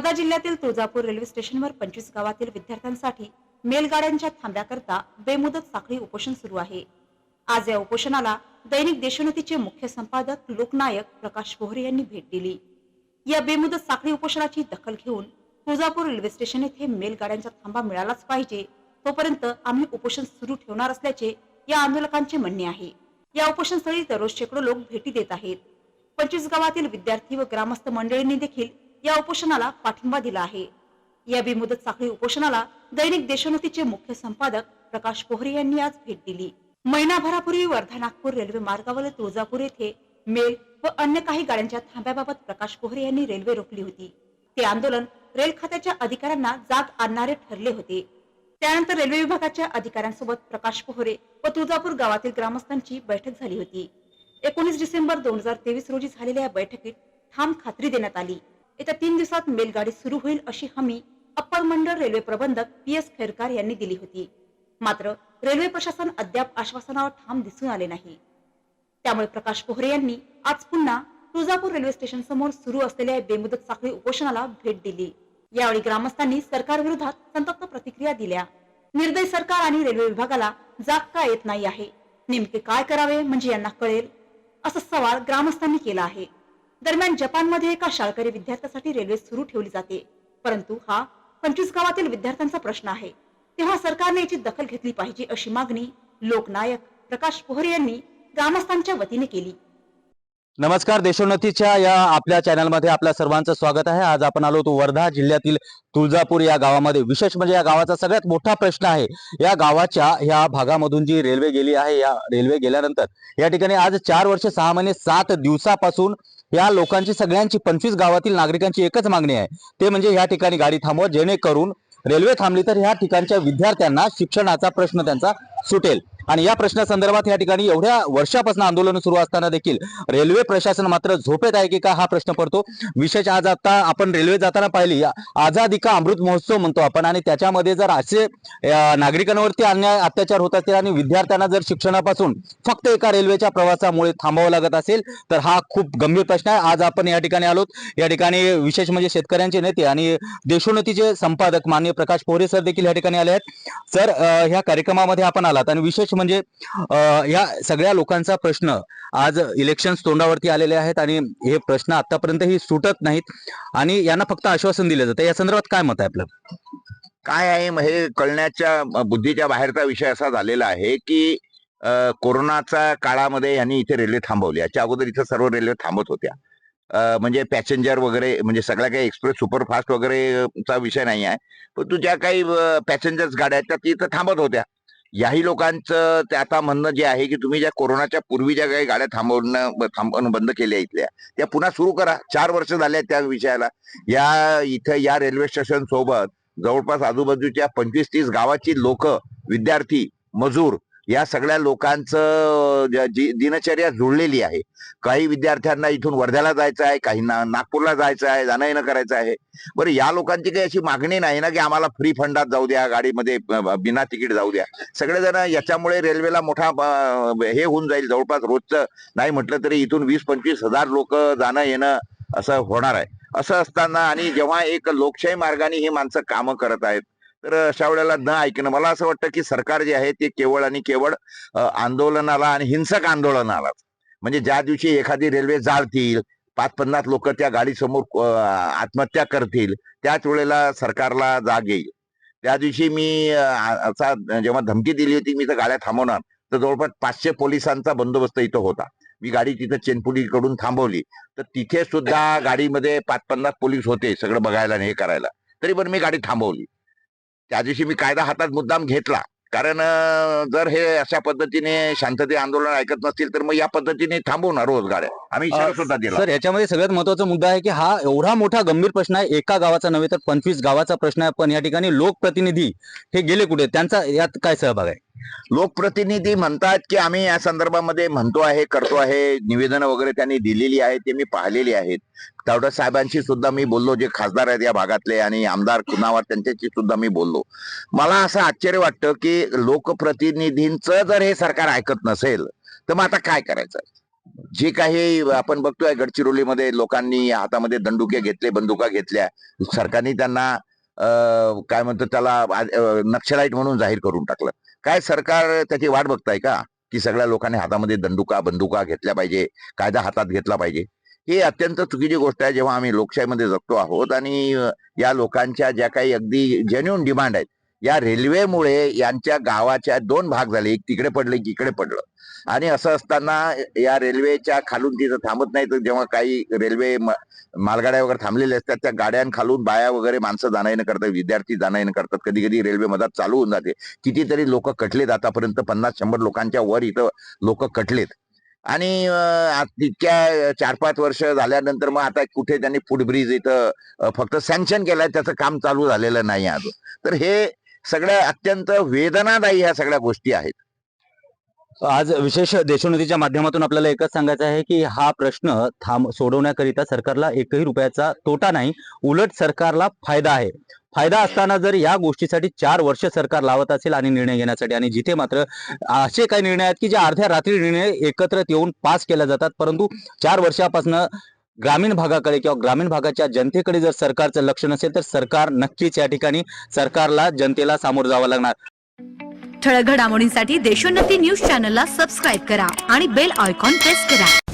वर्धा जिल्ह्यातील तुळजापूर रेल्वे स्टेशनवर पंचवीस गावातील विद्यार्थ्यांसाठी मेलगाड्यांच्या थांब्याकरता बेमुदत साखळी उपोषण सुरू आहे. आज या उपोषणाला दैनिक देशोन्नतीचे मुख्य संपादक लोकनायक प्रकाश पोहरे यांनी भेट दिली. या बेमुदत साखळी उपोषणाची दखल घेऊन तुळजापूर रेल्वे स्टेशन येथे मेलगाड्यांचा थांबा मिळालाच पाहिजे तोपर्यंत आम्ही उपोषण सुरू ठेवणार असल्याचे या आंदोलकांचे म्हणणे आहे. या उपोषणस्थळी दररोज शेकडो लोक भेटी देत आहेत. पंचवीस गावातील विद्यार्थी व ग्रामस्थ मंडळींनी देखील या उपोषणाला पाठिंबा दिला आहे. या बेमुदत साखळी उपोषणाला दैनिक देशोन्नतीचे मुख्य संपादक प्रकाश पोहरे यांनी आज भेट दिली. महिनाभरापूर्वी वर्धा नागपूर रेल्वे मार्गावर तुळजापूर येथे मेल व अन्य काही गाड्यांच्या थांब्याबाबत प्रकाश पोहरे यांनी रेल्वे रोखली होती. ते आंदोलन रेल खात्याच्या अधिकाऱ्यांना जाग आणणारे ठरले होते. त्यानंतर रेल्वे विभागाच्या अधिकाऱ्यांसोबत प्रकाश पोहरे व तुळजापूर गावातील ग्रामस्थांची बैठक झाली होती. एकोणीस डिसेंबर दोन हजार तेवीस रोजी झालेल्या या बैठकीत ठाम खात्री देण्यात आली. येत्या तीन दिवसात मेलगाडी सुरू होईल अशी हमी अप्पर मंडळ रेल्वे प्रबंधक पी एस खेरकार यांनी दिली होती. मात्र रेल्वे प्रशासन अद्याप आश्वासनावर ठाम दिसून आले नाही. त्यामुळे प्रकाश पोहरे यांनी आज पुन्हा तुळजापूर रेल्वे स्टेशन समोर सुरू असलेल्या बेमुदत साखळी उपोषणाला भेट दिली. यावेळी ग्रामस्थांनी सरकार विरोधात संतप्त प्रतिक्रिया दिल्या. निर्दय सरकार आणि रेल्वे विभागाला जाग का येत नाही आहे? नेमके काय करावे म्हणजे यांना कळेल? असा सवाल ग्रामस्थांनी केला आहे. दरम्यान जपानमध्ये एका शाळकरी विद्यार्थ्यासाठी रेल्वे सुरू ठेवली जाते. परंतु हा पंचवीस गावातील विद्यार्थ्यांचा प्रश्न आहे. तेव्हा सरकारने याची दखल घेतली पाहिजे अशी मागणी लोकनायक प्रकाश पोहरे यांनी ग्रामस्थांच्या वतीने केली. नमस्कार देशोन्नतीच्या या आपल्या चॅनलमध्ये आपल्या सर्वांचं स्वागत आहे. आज आपण आलो होतो वर्धा जिल्ह्यातील तुळजापूर या गावामध्ये. विशेष म्हणजे या गावाचा सगळ्यात मोठा प्रश्न आहे या गावाच्या ह्या भागामधून जी रेल्वे गेली आहे या रेल्वे गेल्यानंतर या ठिकाणी आज चार वर्ष सहा महिने सात दिवसापासून या लोकांची सगळ्यांची पंचवीस गावातील नागरिकांची एकच मागणी आहे. ते म्हणजे या ठिकाणी गाडी थांबवा जेणेकरून रेल्वे थांबली तर ह्या ठिकाणच्या विद्यार्थ्यांना शिक्षणाचा प्रश्न त्यांचा सुटेल. आणि या प्रश्नासंदर्भात या ठिकाणी एवढ्या वर्षापासून आंदोलन सुरू असताना देखील रेल्वे प्रशासन मात्र झोपेत आहे की का हा प्रश्न पडतो? विशेष आज आता आपण रेल्वे जाताना पाहिली आझादी का अमृत महोत्सव म्हणतो आपण आणि त्याच्यामध्ये जर असे नागरिकांवरती अन्याय अत्याचार होत असतील आणि विद्यार्थ्यांना जर शिक्षणापासून फक्त एका रेल्वेच्या प्रवासामुळे थांबावं लागत असेल तर हा खूप गंभीर प्रश्न आहे. आज आपण या ठिकाणी आलोत. या ठिकाणी विशेष म्हणजे शेतकऱ्यांचे नेते आणि देशोन्नतीचे संपादक माननीय प्रकाश पोहरे सर देखील या ठिकाणी आले आहेत. सर ह्या कार्यक्रमामध्ये आपण आलात आणि विशेष म्हणजे या सगळ्या लोकांचा प्रश्न आज इलेक्शन तोंडावरती आलेले आहेत आणि हे प्रश्न आतापर्यंतही सुटत नाहीत आणि यांना फक्त आश्वासन दिलं जातं. या संदर्भात काय मत आहे आपलं? काय आहे? हे कळण्याच्या बुद्धीच्या बाहेरचा विषय असा झालेला आहे की कोरोनाच्या काळामध्ये यांनी इथे रेल्वे थांबवली. याच्या अगोदर इथं सर्व रेल्वे थांबत होत्या. म्हणजे पॅसेंजर वगैरे म्हणजे सगळ्या काही एक्सप्रेस सुपरफास्ट वगैरे चा विषय नाही आहे. पण ज्या काही पॅसेंजर्स गाड्या आहेत त्या तिथं थांबत होत्या. याही लोकांचं ते आता म्हणणं जे आहे की तुम्ही ज्या कोरोनाच्या पूर्वी ज्या काही गाड्या थांबवणं थांबवणं बंद केल्या इथल्या त्या पुन्हा सुरू करा. चार वर्ष झाले आहेत त्या विषयाला. या इथं या रेल्वे स्टेशन सोबत जवळपास आजूबाजूच्या पंचवीस तीस गावाची लोक विद्यार्थी मजूर या सगळ्या लोकांचं दिनचर्या जुळलेली आहे. काही विद्यार्थ्यांना इथून वर्ध्याला जायचं आहे काहींना नागपूरला जायचं आहे जाणं येणं करायचं आहे. बरं या लोकांची काही अशी मागणी नाही ना की आम्हाला फ्री फंडात जाऊ द्या गाडीमध्ये बिना तिकीट जाऊ द्या. सगळेजण याच्यामुळे रेल्वेला मोठा हे होऊन जाईल. जवळपास रोजचं नाही म्हटलं तरी इथून वीस पंचवीस हजार लोक जाणं येणं असं होणार आहे. असं असताना आणि जेव्हा एक लोकशाही मार्गाने ही माणसं कामं करत आहेत तर अशा वेळेला न ऐकणं मला असं वाटतं की सरकार जे आहे ते केवळ आणि केवळ आंदोलनाला आणि हिंसक आंदोलनाला म्हणजे ज्या दिवशी एखादी रेल्वे जाळतील पाच पन्नास लोक त्या गाडीसमोर आत्महत्या करतील त्याच वेळेला सरकारला जाग येईल. त्या दिवशी मी असा जेव्हा धमकी दिली होती मी तर गाड्या थांबवणार तर जवळपास पाचशे पोलिसांचा बंदोबस्त इथं होता. मी गाडी तिथं चेनपुडीकडून थांबवली. तर तिथे सुद्धा गाडीमध्ये पाच पन्नास पोलीस होते सगळं बघायला आणि हे करायला. तरी पण मी गाडी थांबवली. त्या दिवशी मी कायदा हातात मुद्दाम घेतला. कारण जर हे अशा पद्धतीने शांतते आंदोलन ऐकत नसतील तर मग या पद्धतीने थांबवणार रोज गाड्या आम्ही इशारा सुद्धा दिला. सर याच्यामध्ये सगळ्यात महत्त्वाचा मुद्दा आहे की हा एवढा मोठा गंभीर प्रश्न आहे. एका गावाचा नव्हे तर पंचवीस गावाचा प्रश्न आहे. पण या ठिकाणी लोकप्रतिनिधी हे गेले कुठे? त्यांचा यात काय सहभाग आहे? लोकप्रतिनिधी म्हणतात की आम्ही या संदर्भामध्ये म्हणतो आहे करतो आहे निवेदन वगैरे त्यांनी दिलेली आहेत ते मी पाहिलेली आहेत. तावडा साहेबांशी सुद्धा मी बोललो जे खासदार आहेत या भागातले आणि आमदार कुणावर त्यांच्याशी सुद्धा मी बोललो. मला असं आश्चर्य वाटतं की लोकप्रतिनिधींचं जर हे सरकार ऐकत नसेल तर मग आता काय करायचं? जे काही आपण बघतोय गडचिरोलीमध्ये लोकांनी हातामध्ये दंडुके घेतले बंदुका घेतल्या. सरकारने त्यांना काय म्हणतो त्याला नक्षलाईट म्हणून जाहीर करून टाकलं. काय सरकार त्याची वाट बघताय का? की सगळ्या लोकांनी हातामध्ये दंडुका बंदुका घेतल्या पाहिजे कायदा हातात घेतला पाहिजे. ही अत्यंत चुकीची गोष्ट आहे. जेव्हा आम्ही लोकशाहीमध्ये जगतो आहोत आणि या लोकांच्या ज्या काही अगदी जेन्युन डिमांड आहेत या रेल्वेमुळे यांच्या गावाच्या दोन भाग झाले. एक तिकडे पडले एक इकडे पडलं. आणि असं असताना या रेल्वेच्या खालून तिथं थांबत नाही. तर जेव्हा काही रेल्वे मालगाड्या वगैरे थांबलेल्या असतात त्या गाड्यांखालून बाया वगैरे माणसं जाणं येणं करतात विद्यार्थी जाणं येणं करतात. कधी कधी रेल्वे मधात चालू होऊन जाते. कितीतरी लोक कटलेत आतापर्यंत. पन्नास शंभर लोकांच्या वर इथं लोक कटलेत. आणि तितक्या चार पाच वर्ष झाल्यानंतर मग आता कुठे त्यांनी फूड ब्रिज इथं फक्त सँक्शन केलंय. त्याचं काम चालू झालेलं नाही अजून. तर हे सगळ्या अत्यंत वेदनादायी ह्या सगळ्या गोष्टी आहेत. आज विशेष देशोन्नतीच्या माध्यमातून आपल्याला एकच सांगायचं आहे की हा प्रश्न थांब सोडवण्याकरिता सरकारला एकही रुपयाचा तोटा नाही उलट सरकारला फायदा आहे. फायदा असताना जर या गोष्टीसाठी चार वर्ष सरकार लावत असेल आणि निर्णय घेण्यासाठी आणि जिथे मात्र असे काही निर्णय आहेत की जे अर्ध्या रात्री निर्णय एकत्र येऊन पास केल्या जातात परंतु चार वर्षापासून ग्रामीण भागाकडे किंवा ग्रामीण भागाच्या जनतेकडे जर सरकारचं लक्ष नसेल तर सरकार नक्कीच या ठिकाणी सरकारला जनतेला सामोरं जावं लागणार. ठळक घडामोडींसाठी देशोन्नती न्यूज चॅनलला सबस्क्राईब करा आणि बेल आयकॉन प्रेस करा.